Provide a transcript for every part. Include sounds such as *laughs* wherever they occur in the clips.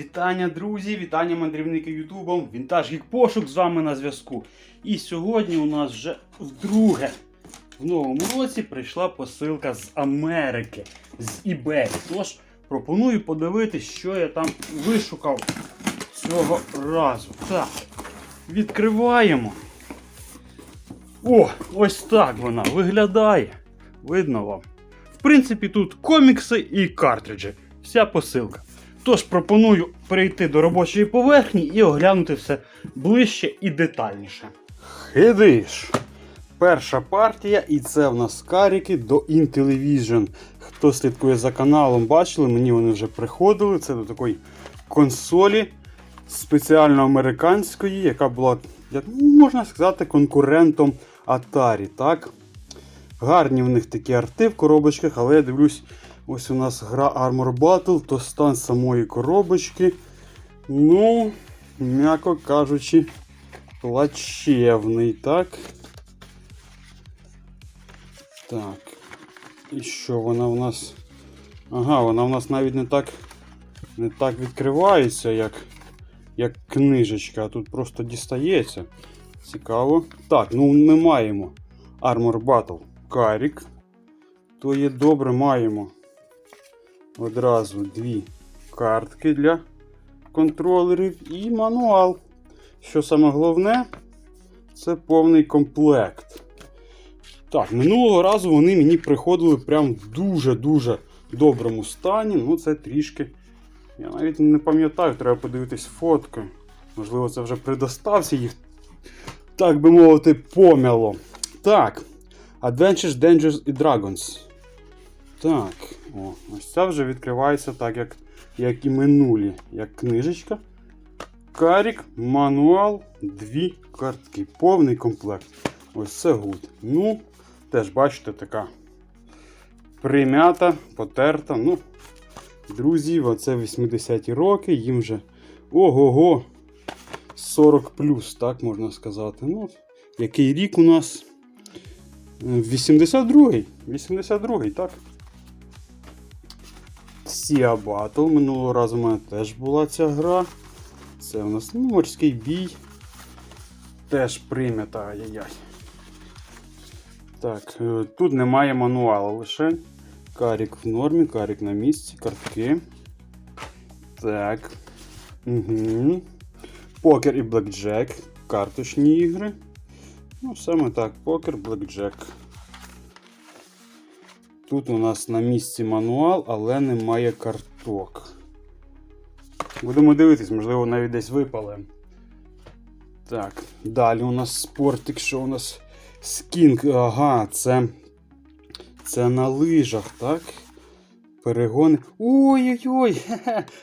Вітання, друзі! Вітання мандрівники Ютубом! Вінтаж Гік Пошук з вами на зв'язку. І сьогодні у нас вже вдруге в новому році прийшла посилка з Америки, з eBay. Тож пропоную подивитись, що я там вишукав цього разу. Так, відкриваємо. О, ось так вона виглядає. Видно вам. В принципі, тут комікси і картриджі. Вся посилка. Тож пропоную перейти до робочої поверхні і оглянути все ближче і детальніше. Хидиш! Перша партія, і це в нас каріки до Intellivision. Хто слідкує за каналом, бачили, мені вони вже приходили. Це до такої консолі спеціально американської, яка була, можна сказати, конкурентом Atari. Так? Гарні в них такі арти в коробочках, але я дивлюсь, ось у нас гра Armor Battle, то стан самої коробочки. Ну, м'яко кажучи, плачевний, так? Так. І що вона в нас? Ага, вона в нас навіть не так не так відкривається, як, як книжечка, а тут просто дістається. Цікаво. Так, ну ми маємо Armor Battle Карік. То є добре, маємо одразу дві картки для контролерів і мануал. Що саме головне, це повний комплект. Так, минулого разу вони мені приходили прям в дуже-дуже доброму стані. Ну, це трішки. Я навіть не пам'ятаю, треба подивитись фотки. Можливо, це вже предостався їх, так би мовити, помяло. Так. Adventures, Dangers і Dragons. Так, о, ось це вже відкривається так, як, як і минулі, як книжечка. Карік, мануал, дві картки. Повний комплект. Ось це гуд. Ну, теж бачите, така примята, потерта. Ну, друзі, оце 80-ті роки, їм вже ого-го 40 плюс, так можна сказати. Ну, який рік у нас? 82-й. 82-й, так. Sea Battle. Минулого разу у мене теж була ця гра. Це у нас ну, морський бій. Теж прийнята, ай-яй-яй. Так, е, тут немає мануалу лише. Карік в нормі, карік на місці, картки. Так. Угу. Покер і блекджек. Карточні ігри. Ну, саме так, покер, блекджек. Тут у нас на місці мануал, але немає карток. Будемо дивитись, можливо, навіть десь випали. Так, далі у нас спортик, що у нас скінг. Ага, це. Це на лижах, так? Перегони. Ой-ой-ой!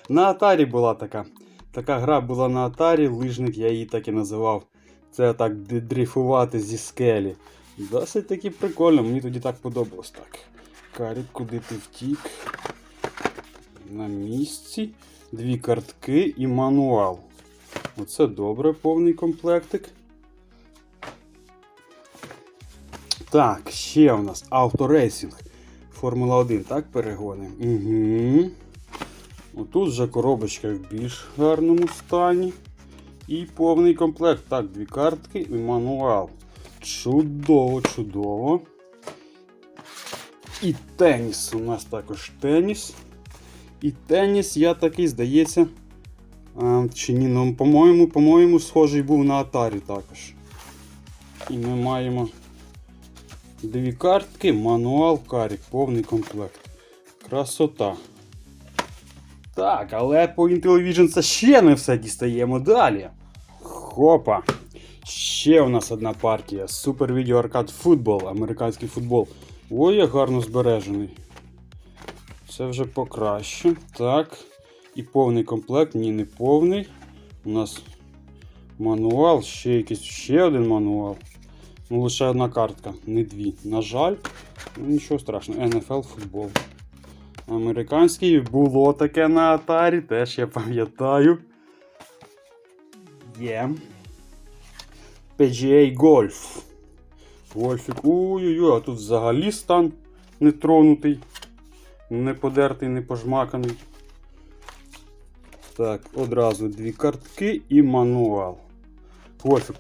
На Атарі була така. Така гра була на Атарі, лижник, я її так і називав. Це так дрейфувати зі скелі. Досить таки прикольно, мені тоді так подобалось. Так. Карік, куди ти втік? На місці. Дві картки і мануал. Оце добре, повний комплектик. Так, ще у нас авторейсинг. Формула 1, так, перегони. Угу. Отут вже коробочка в більш гарному стані. І повний комплект. Так, дві картки і мануал. Чудово, чудово. І теніс. У нас також теніс. І теніс, я такий, здається. А, чи ні, ну, по-моєму, по-моєму, схожий був на Atari також. І ми маємо дві картки, мануал, карік, повний комплект. Красота. Так, але по Intellivision це ще не все дістаємо далі. Хопа. Ще у нас одна партія. Super Video Arcade Football, американський футбол. Ой, як гарно збережений. Це вже покраще. Так. І повний комплект, ні, не повний. У нас мануал, ще якийсь ще один мануал. Ну, лише одна картка, не дві. На жаль, ну нічого страшного. NFL футбол. Американський було таке на Атарі, теж я пам'ятаю. Є. PGA Golf. Гольфік. Ой-ой-ой, а тут взагалі стан не тронутий, не подертий, не пожмаканий. Так, одразу дві картки і мануал. Гольфик.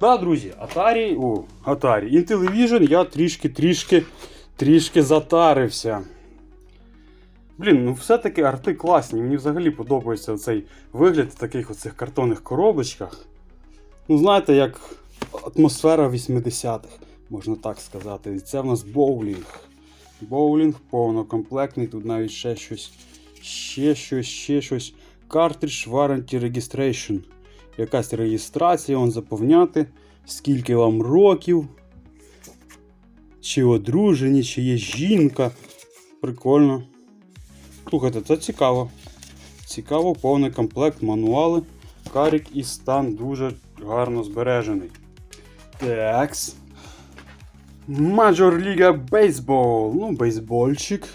Так, друзі, Atari, о, Atari, Intellivision я трішки-трішки трішки затарився. Блін, ну все-таки арти класні. Мені взагалі подобається цей вигляд в таких оцих картонних коробочках. Ну, знаєте, як атмосфера 80-х, можна так сказати. І це в нас боулінг. Боулінг повнокомплектний, тут навіть ще щось, ще щось, ще щось. Cartridge Warranty Registration. Якась реєстрація, он заповняти, скільки вам років, чи одружені, чи є жінка. Прикольно. Слухайте, це цікаво. Цікаво, повний комплект, мануали. Карік і стан дуже гарно збережений. Такс. Major League Baseball. Ну, бейсбольчик.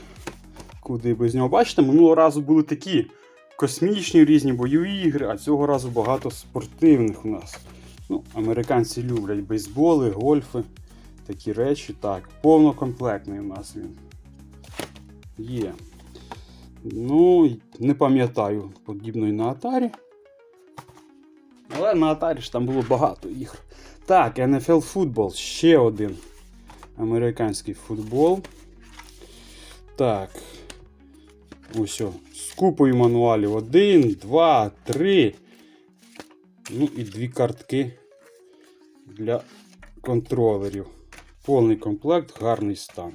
Куди без нього? Бачите, минулого разу були такі космічні різні бойові ігри, а цього разу багато спортивних у нас. Ну, Американці люблять бейсболи, гольфи, такі речі. Так, повнокомплектний у нас він. Є. Ну, не пам'ятаю подібної на Atari. Але на Atari ж там було багато ігр. Так, NFL Football, ще один американський футбол. Так. Ось. о, З купою мануалів. Один, два, три. Ну і дві картки для контролерів. Повний комплект, гарний стан.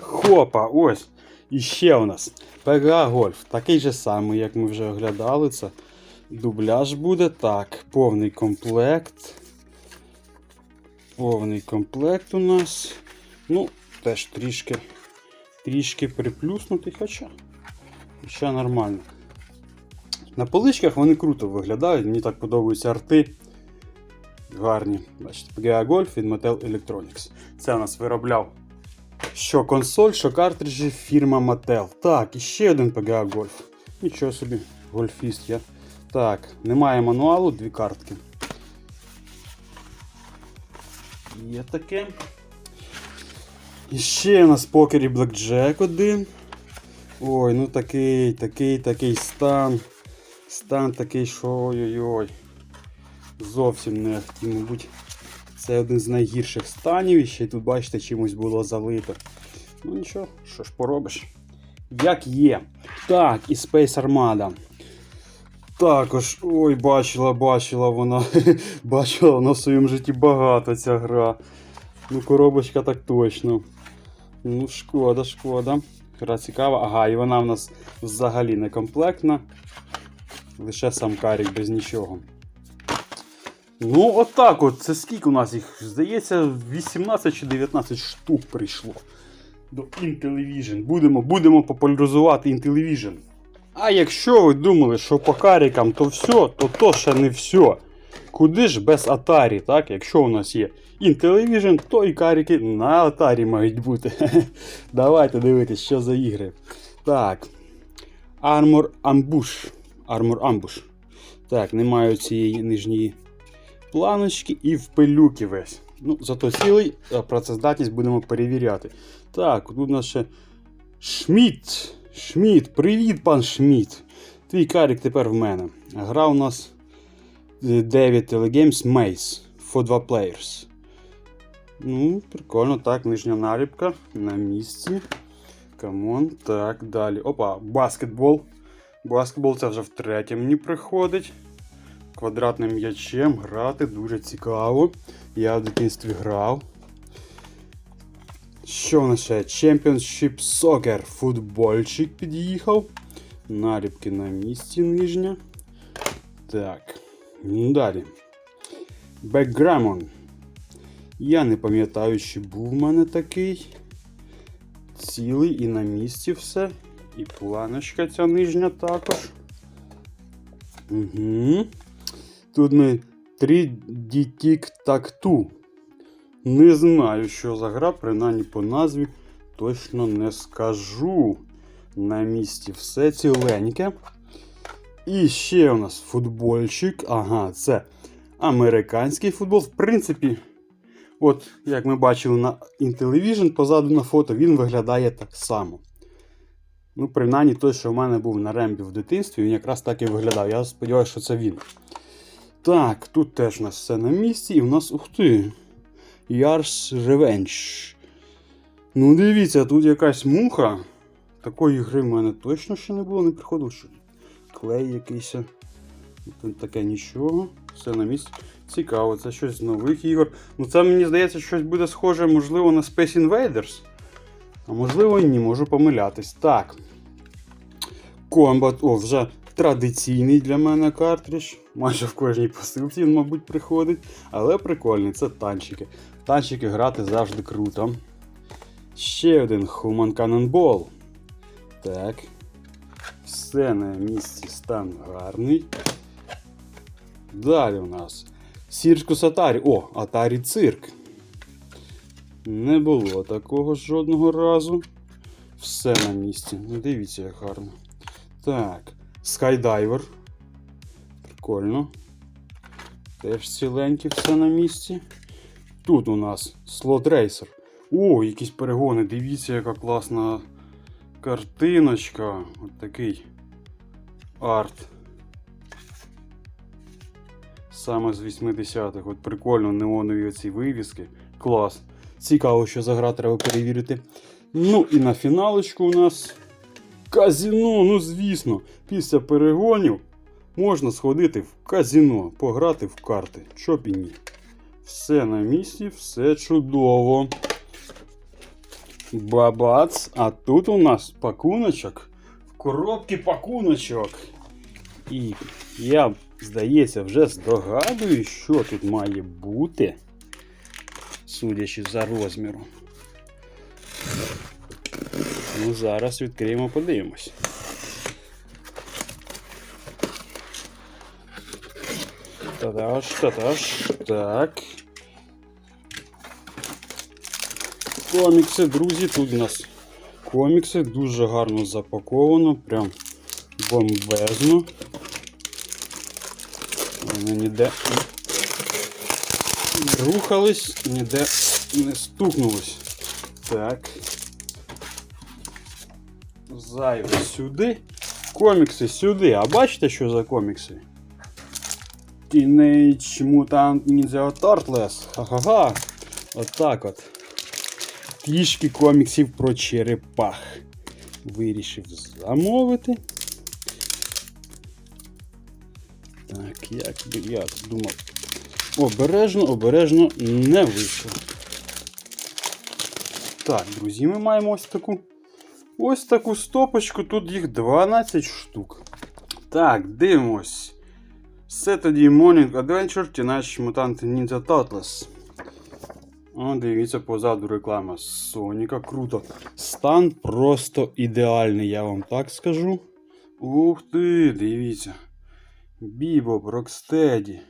Хопа, ось. І ще у нас PGA Golf. Такий же самий, як ми вже оглядали. Це дубляж буде. Так, повний комплект. Повний комплект у нас. Ну, теж трішки трішки приплюснутий, хоча. Хоча нормально. На поличках вони круто виглядають, мені так подобаються арти. Гарні. Бачите, PGA Golf від Mattel Electronics. Це у нас виробляв що консоль, що картриджі фірма Mattel. Так, і ще один PGA Golf. Нічого собі, гольфіст я. Так, немає мануалу, дві картки. Є таке. І ще у нас покері Blackjack один. Ой, ну такий, такий, такий стан. Стан такий, що ой-ой-ой. Зовсім не хотів, мабуть. Це один з найгірших станів. І ще й тут, бачите, чимось було залито. Ну нічого, що ж поробиш. Як є. Так, і Space Armada. Також, ой, бачила, бачила вона. *laughs* бачила вона в своєму житті багато ця гра. Ну, коробочка так точно. Ну, шкода, шкода. Гра цікава. Ага, і вона в нас взагалі не комплектна. Лише сам карік без нічого. Ну, отак от. Це скільки у нас їх? Здається, 18 чи 19 штук прийшло до Intellivision. Будемо, будемо популяризувати Intellivision. А якщо ви думали, що по карікам то все, то то ще не все. Куди ж без Atari, так? Якщо у нас є Intellivision, то і каріки на Atari мають бути. *laughs* Давайте дивитись, що за ігри. Так. Armor Ambush. Armor Ambush. Так, немає цієї нижньої планочки і в пилюки весь. Ну, зато цілий працездатність будемо перевіряти. Так, тут у нас ще Шмідт. Шмідт, привіт, пан Шмідт. Твій карік тепер в мене. Гра у нас 9 Telegames Maze for 2 players. Ну, прикольно, так, нижня наліпка на місці. Камон, так, далі. Опа, баскетбол. Баскетбол це вже втретє мені приходить. Квадратним м'ячем грати дуже цікаво. Я в дитинстві грав. Що в нас ще? Championship Soccer. Футбольчик під'їхав. Наліпки на місці нижня. Так. Ну, далі. Backgammon. Я не пам'ятаю, чи був в мене такий. Цілий і на місці все. І планочка ця нижня також. Угу. Тут ми 3D Tic Tac Two. Не знаю, що за гра, принаймні по назві точно не скажу. На місці все ціленьке. І ще у нас футбольчик. Ага, це американський футбол. В принципі, от як ми бачили на Intellivision, позаду на фото, він виглядає так само. Ну, принаймні той, що в мене був на рембі в дитинстві, він якраз так і виглядав. Я сподіваюся, що це він. Так, тут теж у нас все на місці, і в нас, ух ти, Ярс Revenge. Ну, дивіться, тут якась муха. Такої гри в мене точно ще не було, не приходило, що клей якийсь. Тут таке нічого, все на місці. Цікаво, це щось з нових ігор. Ну це мені здається, щось буде схоже, можливо, на Space Invaders. А можливо ні, можу помилятись. Так. Combat, о, вже традиційний для мене картридж. Майже в кожній посилці він, мабуть, приходить. Але прикольний, це танчики. Танчики грати завжди круто. Ще один Human Cannonball. Так. Все на місці стан гарний. Далі у нас Сіркус Атарі. О, Атарі Цирк. Не було такого жодного разу. Все на місці. Ну, дивіться, як гарно. Так. Скайдайвер. Прикольно. Теж ціленькі, все на місці. Тут у нас слот рейсер. О, якісь перегони. Дивіться, яка класна картиночка. От такий арт. Саме з 80-х. От прикольно, неонові оці вивіски. Клас. Цікаво, що за гра треба перевірити. Ну і на фіналочку у нас казіно. Ну, звісно, після перегонів можна сходити в казіно, пограти в карти. Б і ні. Все на місці, все чудово. Бабац, а тут у нас пакуночок. В коробці пакуночок. І я, здається, вже здогадую, що тут має бути, судячи за розміром. Ну, зараз відкриємо, подивимось. Та-даш, та-даш, так. Комікси, друзі, тут у нас комікси дуже гарно запаковано, прям бомбезно. Вони ніде рухались, ніде не стукнулись. Так. Зайве сюди. Комікси сюди. А бачите, що за комікси? Teenage Mutant Ninja Turtles. Ха-ха-ха. Отак от. Трішки коміксів про черепах. Вирішив замовити. Так, як би я думав. Обережно, обережно не вийшло. Так, друзі, ми маємо ось таку. Ось таку стопочку, тут їх 12 штук. Так, дивимось. Saturday Morning Adventure Teenage Mutant Ninja Turtles. О, дивіться, позаду реклама Соніка. Круто. Стан просто ідеальний, я вам так скажу. Ух ти, дивіться. Бібоп, Рокстеді.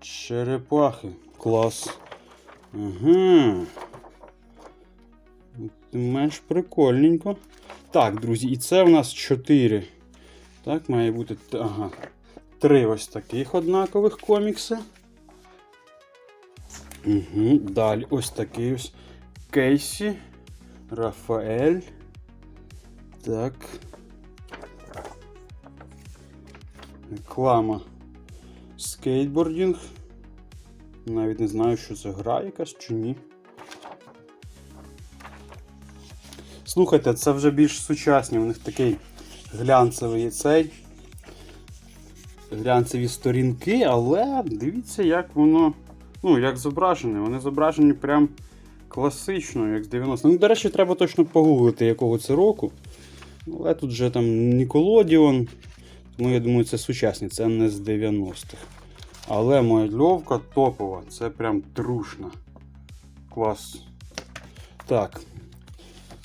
Черепахи. Клас. Ага. Менш прикольненько. Так, друзі, і це в нас 4. Так, має бути. Ага. Три ось таких однакових комікси. Угу. Далі ось такий ось Кейсі. Рафаель. Так. Реклама. Скейтбордінг. Навіть не знаю, що це гра якась чи ні. Слухайте, це вже більш сучасні, у них такий глянцевий цей. Глянцеві сторінки, але дивіться, як воно. Ну, як зображене. Вони зображені прям класично, як з 90-х. Ну, до речі, треба точно погуглити, якого це року. Але тут вже там Ніколодіон. Тому я думаю, це сучасні, це не з 90-х. Але мальовка топова, це прям трушна. Клас. Так.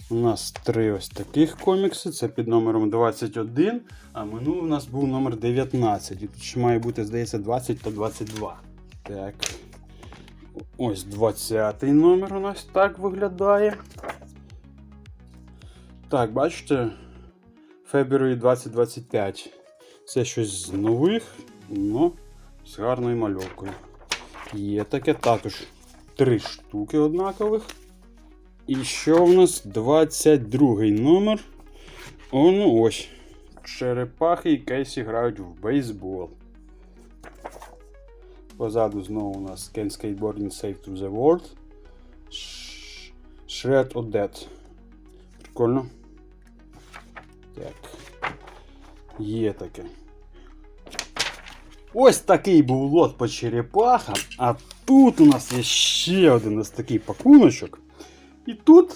У нас три ось таких комікси. Це під номером 21, а минулий у нас був номер 19. І тут ще має бути, здається, 20 та 22. Так. Ось 20 номер у нас так виглядає. Так, бачите? February 2025. Це щось з нових, але з гарною мальовкою. Є таке також три штуки однакових. І що в нас 22 номер. Ну ось. Черепахи і Кейсі грають в бейсбол. Позаду знову у нас Can Skateboarding Save to the World. Sh- Shred or Dead. Прикольно. Так. Є таке. Ось такий був лот по черепахам. А тут у нас є ще один ось такий пакуночок. І тут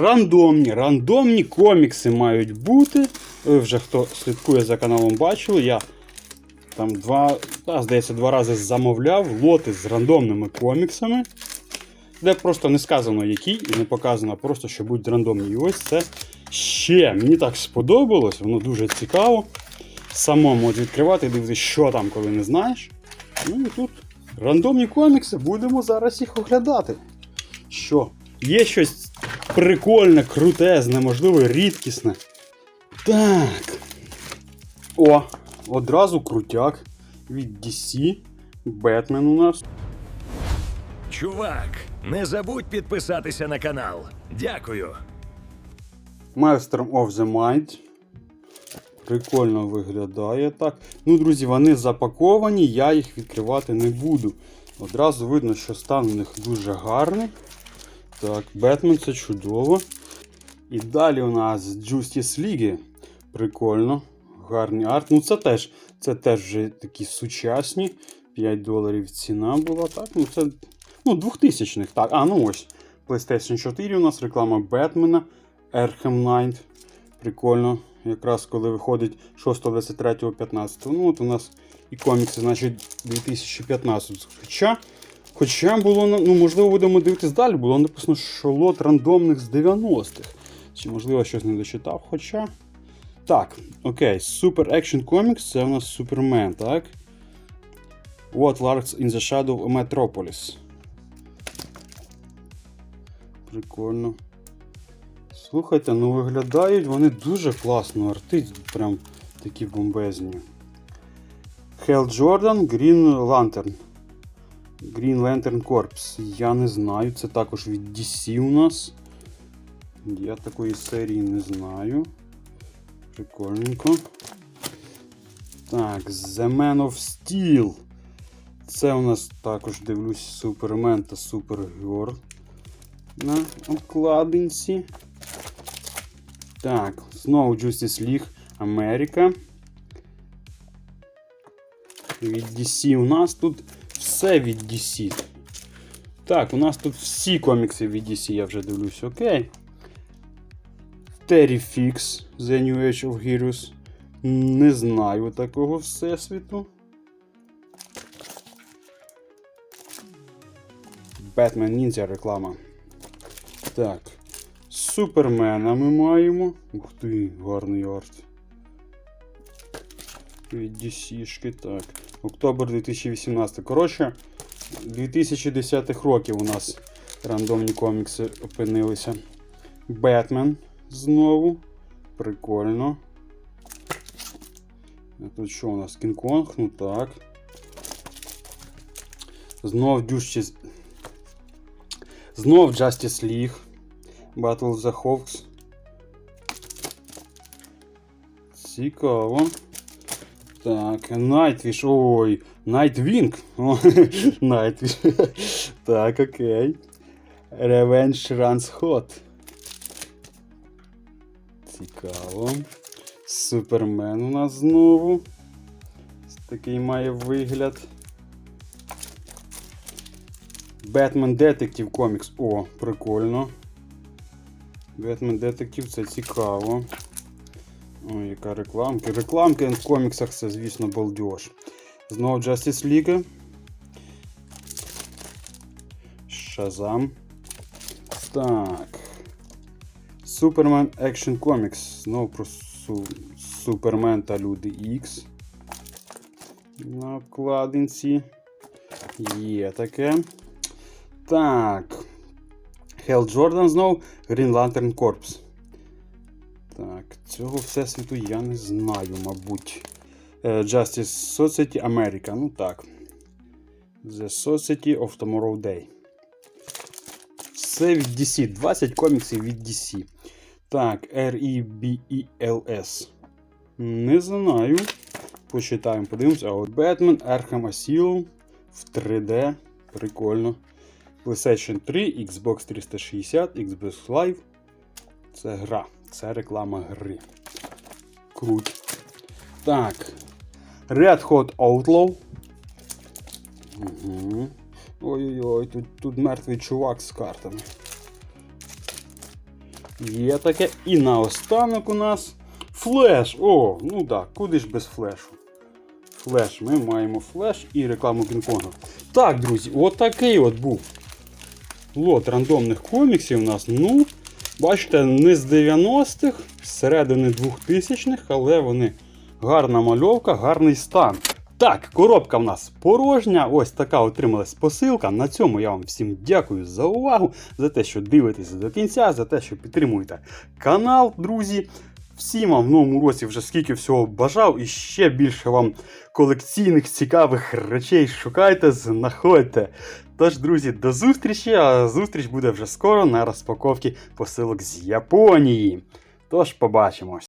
рандомні, рандомні комікси мають бути. Ви вже хто слідкує за каналом, бачили. Я там два, та, здається, два рази замовляв лоти з рандомними коміксами. Де просто не сказано які, і не показано, просто що будуть рандомні. І ось це ще мені так сподобалось, воно дуже цікаво. Самому от відкривати і дивитися, що там, коли не знаєш. Ну і тут рандомні комікси, будемо зараз їх оглядати. Що? Є щось прикольне, крутезне, можливо, рідкісне. Так. О, одразу крутяк від DC. Бетмен у нас. Чувак, не забудь підписатися на канал. Дякую. Master of the Mind. Прикольно виглядає так. Ну, друзі, вони запаковані, я їх відкривати не буду. Одразу видно, що стан у них дуже гарний. Так, Бетмен це чудово. І далі у нас Justice League. Прикольно. Гарний арт. Ну, це теж це теж вже такі сучасні. 5 доларів ціна була. Так, ну це ну, 2000 х Так, а, ну ось. PlayStation 4 у нас реклама Бетмена. Arkham Knight. Прикольно. Якраз коли виходить 6, 23, 15. Ну, от у нас і комікси, значить, 2015. Хоча, хоча було, ну, можливо, будемо дивитись далі, було написано, що лот рандомних з 90-х. Чи, можливо, щось не дочитав, хоча. Так, окей, Super Action Comics це у нас Супермен, так? What Lurks in the Shadow of Metropolis. Прикольно. Слухайте, ну виглядають вони дуже класно, арти прям такі бомбезні. Hell Jordan, Green Lantern. Green Lantern Corps. Я не знаю, це також від DC у нас. Я такої серії не знаю. Прикольненько. Так, The Man of Steel. Це у нас також дивлюсь Супермен та Супергер на обкладинці. Так, знову Justice League Америка. Від DC у нас тут все від DC. Так, у нас тут всі комікси від DC, я вже дивлюсь, окей. Terry Fix, The New Age of Heroes. Не знаю такого всесвіту. Batman Ninja реклама. Так. Супермена ми маємо. Ух ти, гарний арт. Від DC-шки, так. Октобер 2018. Коротше, 2010-х років у нас рандомні комікси опинилися. Бетмен знову. Прикольно. А тут що у нас? Кінг-Конг? Ну так. Знов Justice... Знов Justice League. Battle of the Hawks. Цікаво. Так, Nightwish. Ой. О, Nightwish. Так, окей. Revenge Runs Hot. Цікаво. Супермен у нас знову. Такий має вигляд. Batman Detective Comics. О, прикольно. Batman Detective це цікаво. Ой, яка рекламка. Рекламки в коміксах це, звісно, балдеж. Знову Justice League. Шазам. Так. Superman Action Comics. Знову про су... Супермен та Люди X. На обкладинці. Є таке. Так. Hell Jordan знов Green Lantern Corps. Так, цього всесвіту я не знаю, мабуть. Е, Justice Society America. Ну так. The Society of Tomorrow Day. Все від DC. 20 коміксів від DC. Так, R-E-B-E-L-S. Не знаю. Почитаємо, подивимося. А от Batman Arkham Asylum в 3D. Прикольно. PlayStation 3, Xbox 360, Xbox Live. Це гра. Це реклама гри. Круть. Так. Red Hot Outlaw. Угу. Ой-ой-ой, тут, тут мертвий чувак з картами. Є таке. І наостанок у нас флеш. О, ну так, куди ж без флешу? Флеш, ми маємо флеш і рекламу Кінг-Конга. Так, друзі, отакий от був лот рандомних коміксів у нас. Ну, бачите, не з 90-х, з середини 2000-х, але вони гарна мальовка, гарний стан. Так, коробка в нас порожня. Ось така отрималась посилка. На цьому я вам всім дякую за увагу, за те, що дивитеся до кінця, за те, що підтримуєте канал, друзі. Всім вам в новому році вже скільки всього бажав, і ще більше вам колекційних цікавих речей шукайте, знаходьте. Тож, друзі, до зустрічі, а зустріч буде вже скоро на розпаковці посилок з Японії. Тож побачимось.